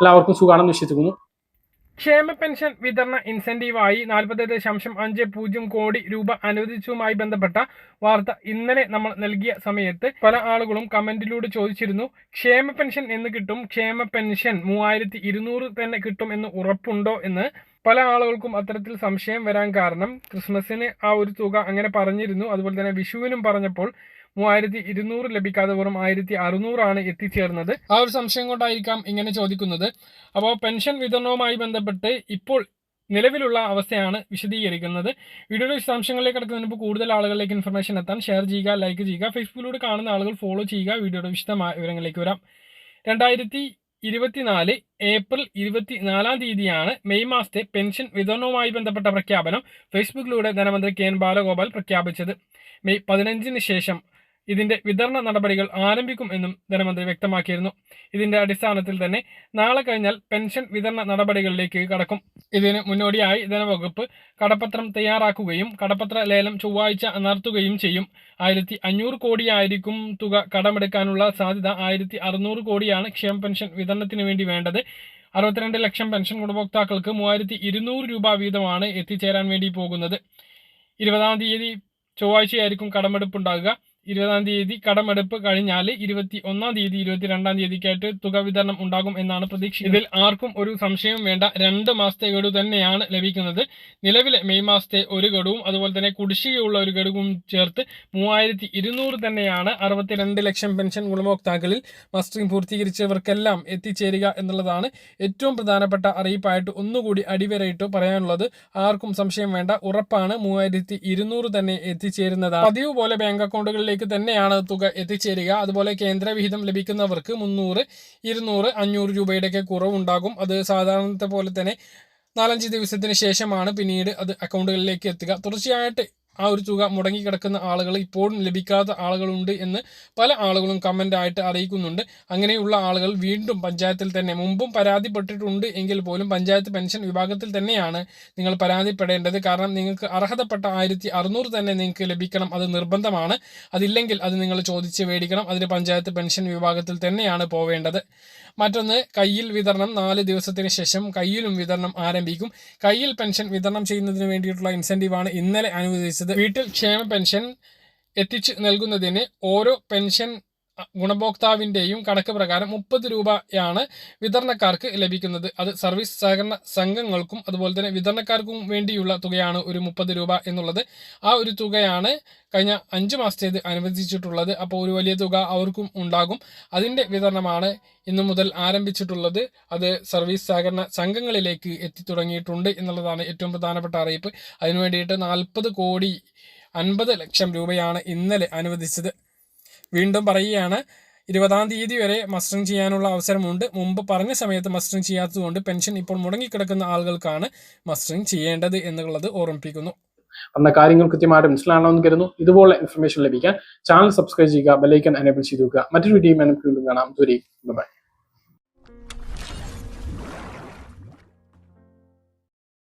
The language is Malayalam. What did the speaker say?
എല്ലാവർക്കും സുഖമാണെന്ന് വിശ്വസിക്കുന്നു. ക്ഷേമ പെൻഷൻ വിതരണ ഇൻസെന്റീവായി നാൽപ്പത്തി ദശാംശം അഞ്ച് പൂജ്യം കോടി രൂപ അനുവദിച്ചതുമായി ബന്ധപ്പെട്ട വാർത്ത ഇന്നലെ നമ്മൾ നൽകിയ സമയത്ത് പല ആളുകളും കമന്റിലൂടെ ചോദിച്ചിരുന്നു ക്ഷേമ പെൻഷൻ എന്ന് കിട്ടും ക്ഷേമ പെൻഷൻ മൂവായിരത്തി ഇരുന്നൂറ് തന്നെ കിട്ടും എന്ന് ഉറപ്പുണ്ടോ എന്ന് പല ആളുകൾക്കും അത്തരത്തിൽ സംശയം വരാൻ കാരണം ക്രിസ്മസിന് ആ ഒരു തുക അങ്ങനെ പറഞ്ഞിരുന്നു. അതുപോലെ തന്നെ വിഷുവിനും പറഞ്ഞപ്പോൾ മൂവായിരത്തി ഇരുന്നൂറ് ലഭിക്കാതെ വെറും ആയിരത്തി അറുന്നൂറാണ് എത്തിച്ചേർന്നത്. ആ ഒരു സംശയം കൊണ്ടായിരിക്കാം ഇങ്ങനെ ചോദിക്കുന്നത്. അപ്പോൾ പെൻഷൻ വിതരണവുമായി ബന്ധപ്പെട്ട് ഇപ്പോൾ നിലവിലുള്ള അവസ്ഥയാണ് വിശദീകരിക്കുന്നത്. വീഡിയോയുടെ വിശദാംശങ്ങളിലേക്ക് കിടക്കുന്നതിന് മുമ്പ് കൂടുതൽ ആളുകളിലേക്ക് ഇൻഫർമേഷൻ എത്താൻ ഷെയർ ചെയ്യുക ലൈക്ക് ചെയ്യുക ഫേസ്ബുക്കിലൂടെ കാണുന്ന ആളുകൾ ഫോളോ ചെയ്യുക. വീഡിയോയുടെ വിശദമായ വിവരങ്ങളിലേക്ക് വരാം. രണ്ടായിരത്തി ഇരുപത്തിനാല് ഏപ്രിൽ ഇരുപത്തിനാലാം തീയതിയാണ് മെയ് മാസത്തെ പെൻഷൻ വിതരണവുമായി ബന്ധപ്പെട്ട പ്രഖ്യാപനം. ഫേസ്ബുക്കിലൂടെ ധനമന്ത്രി കെ എൻ ബാലഗോപാൽ പ്രഖ്യാപിച്ചത്. മെയ് പതിനഞ്ചിന് ശേഷം ഇതിന്റെ വിതരണ നടപടികൾ ആരംഭിക്കും എന്നും ധനമന്ത്രി വ്യക്തമാക്കിയിരുന്നു. ഇതിന്റെ അടിസ്ഥാനത്തിൽ തന്നെ നാളെ കഴിഞ്ഞാൽ പെൻഷൻ വിതരണ നടപടികളിലേക്ക് കടക്കും. ഇതിന് മുന്നോടിയായി ധനവകുപ്പ് കടപ്പത്രം തയ്യാറാക്കുകയും കടപ്പത്ര ലേലം ചൊവ്വാഴ്ച നടത്തുകയും ചെയ്യും. ആയിരത്തി അഞ്ഞൂറ് കോടിയായിരിക്കും തുക കടമെടുക്കാനുള്ള സാധ്യത. ആയിരത്തി അറുന്നൂറ് കോടിയാണ് ക്ഷേമ പെൻഷൻ വിതരണത്തിന് വേണ്ടി വേണ്ടത്. അറുപത്തിരണ്ട് ലക്ഷം പെൻഷൻ ഗുണഭോക്താക്കൾക്ക് മൂവായിരത്തി ഇരുന്നൂറ് രൂപ വീതമാണ് എത്തിച്ചേരാൻ വേണ്ടി പോകുന്നത്. ഇരുപതാം തീയതി ചൊവ്വാഴ്ചയായിരിക്കും കടമെടുപ്പ് ഉണ്ടാകുക ഇരുപതാം തീയതി കടമെടുപ്പ് കഴിഞ്ഞാൽ ഇരുപത്തി ഒന്നാം തീയതി ഇരുപത്തി രണ്ടാം തീയതിക്കായിട്ട് തുക വിതരണം ഉണ്ടാകും എന്നാണ് പ്രതീക്ഷ ഇതിൽ ആർക്കും ഒരു സംശയവും വേണ്ട. രണ്ട് മാസത്തെ ഗഡു തന്നെയാണ് ലഭിക്കുന്നത്. നിലവിലെ മെയ് മാസത്തെ ഒരു ഗഡുവും അതുപോലെ തന്നെ കുടിശ്ശികയുള്ള ഒരു ഗഡുവും ചേർത്ത് മൂവായിരത്തി ഇരുന്നൂറ് തന്നെയാണ് അറുപത്തിരണ്ട് ലക്ഷം പെൻഷൻ ഗുണഭോക്താക്കളിൽ മസ്റ്ററിംഗ് പൂർത്തീകരിച്ചവർക്കെല്ലാം എത്തിച്ചേരുക എന്നുള്ളതാണ് ഏറ്റവും പ്രധാനപ്പെട്ട അറിയിപ്പായിട്ട് ഒന്നുകൂടി അടിവരയിട്ട് പറയാനുള്ളത്. ആർക്കും സംശയം വേണ്ട. ഉറപ്പാണ് മൂവായിരത്തി തന്നെ എത്തിച്ചേരുന്നത് പതിവ് പോലെ ബാങ്ക് അക്കൗണ്ടുകളിലേക്ക് അക്കൗണ്ടിലേക്ക് തന്നെയാണ് തുക എത്തിച്ചേരുക. അതുപോലെ കേന്ദ്രവിഹിതം ലഭിക്കുന്നവർക്ക് മുന്നൂറ് ഇരുന്നൂറ് അഞ്ഞൂറ് രൂപയുടെയൊക്കെ കുറവുണ്ടാകും. അത് സാധാരണത്തെ പോലെ തന്നെ നാലഞ്ച് ദിവസത്തിന് ശേഷമാണ് പിന്നീട് അത് അക്കൗണ്ടുകളിലേക്ക് എത്തുക. തുടർച്ചയായിട്ട് ആ ഒരു തുക മുടങ്ങിക്കിടക്കുന്ന ആളുകൾ ഇപ്പോഴും ലഭിക്കാത്ത ആളുകളുണ്ട് എന്ന് പല ആളുകളും കമന്റ് ആയിട്ട് അറിയിക്കുന്നുണ്ട്. അങ്ങനെയുള്ള ആളുകൾ വീണ്ടും പഞ്ചായത്തിൽ തന്നെ മുമ്പും പരാതിപ്പെട്ടിട്ടുണ്ട് എങ്കിൽ പോലും പഞ്ചായത്ത് പെൻഷൻ വിഭാഗത്തിൽ തന്നെയാണ് നിങ്ങൾ പരാതിപ്പെടേണ്ടത്. കാരണം നിങ്ങൾക്ക് അർഹതപ്പെട്ട ആയിരത്തി അറുന്നൂറ് തന്നെ നിങ്ങൾക്ക് ലഭിക്കണം. അത് നിർബന്ധമാണ്. അതില്ലെങ്കിൽ അത് നിങ്ങൾ ചോദിച്ച് മേടിക്കണം. അതിന് പഞ്ചായത്ത് പെൻഷൻ വിഭാഗത്തിൽ തന്നെയാണ് പോവേണ്ടത്. മറ്റൊന്ന് കയ്യിൽ വിതരണം നാല് ദിവസത്തിന് ശേഷം കയ്യിലും വിതരണം ആരംഭിക്കും. കയ്യിൽ പെൻഷൻ വിതരണം ചെയ്യുന്നതിന് വേണ്ടിയിട്ടുള്ള ഇൻസെന്റീവാണ് ഇന്നലെ അനുവദിച്ചത്. വീട്ടിൽ ക്ഷേമ പെൻഷൻ എത്തിച്ചു നൽകുന്നതിന് ഓരോ പെൻഷൻ ഗുണഭോക്താവിന്റെയും കണക്ക് പ്രകാരം മുപ്പത് രൂപയാണ് വിതരണക്കാർക്ക് ലഭിക്കുന്നത്. അത് സർവീസ് സഹകരണ സംഘങ്ങൾക്കും അതുപോലെ തന്നെ വിതരണക്കാർക്കും വേണ്ടിയുള്ള തുകയാണ് ഒരു മുപ്പത് രൂപ എന്നുള്ളത്. ആ ഒരു തുകയാണ് കഴിഞ്ഞ അഞ്ച് മാസത്തേത് അനുവദിച്ചിട്ടുള്ളത്. അപ്പോൾ ഒരു വലിയ തുക അവർക്കും ഉണ്ടാകും. അതിന്റെ വിതരണമാണ് ഇന്നു മുതൽ ആരംഭിച്ചിട്ടുള്ളത്. അത് സർവീസ് സഹകരണ സംഘങ്ങളിലേക്ക് എത്തിത്തുടങ്ങിയിട്ടുണ്ട് എന്നുള്ളതാണ് ഏറ്റവും പ്രധാനപ്പെട്ട അറിയിപ്പ്. അതിനു വേണ്ടിയിട്ട് നാൽപ്പത് കോടി അൻപത് ലക്ഷം രൂപയാണ് ഇന്നലെ അനുവദിച്ചത്. വീണ്ടും പറയുകയാണ് ഇരുപതാം തീയതി വരെ മസ്റ്ററിങ് ചെയ്യാനുള്ള അവസരമുണ്ട്. മുമ്പ് പറഞ്ഞ സമയത്ത് മസ്റ്ററിങ് ചെയ്യാത്തതുകൊണ്ട് പെൻഷൻ ഇപ്പോൾ മുടങ്ങിക്കിടക്കുന്ന ആളുകൾക്കാണ് മസ്റ്ററിങ് ചെയ്യേണ്ടത് എന്നുള്ളത് ഓർമ്മിപ്പിക്കുന്നു. അന്ന കാര്യങ്ങൾ കൃത്യമായിട്ട് മനസ്സിലാണെന്ന് കരുതുന്നു. ഇതുപോലെ ഇൻഫർമേഷൻ ലഭിക്കാൻ ചാനൽ സബ്സ്ക്രൈബ് ചെയ്യുക ബെലൈക്കൻ എനേബിൾ ചെയ്തു മറ്റൊരു വീഡിയോ നമുക്ക് വീണ്ടും കാണാം. ബൈ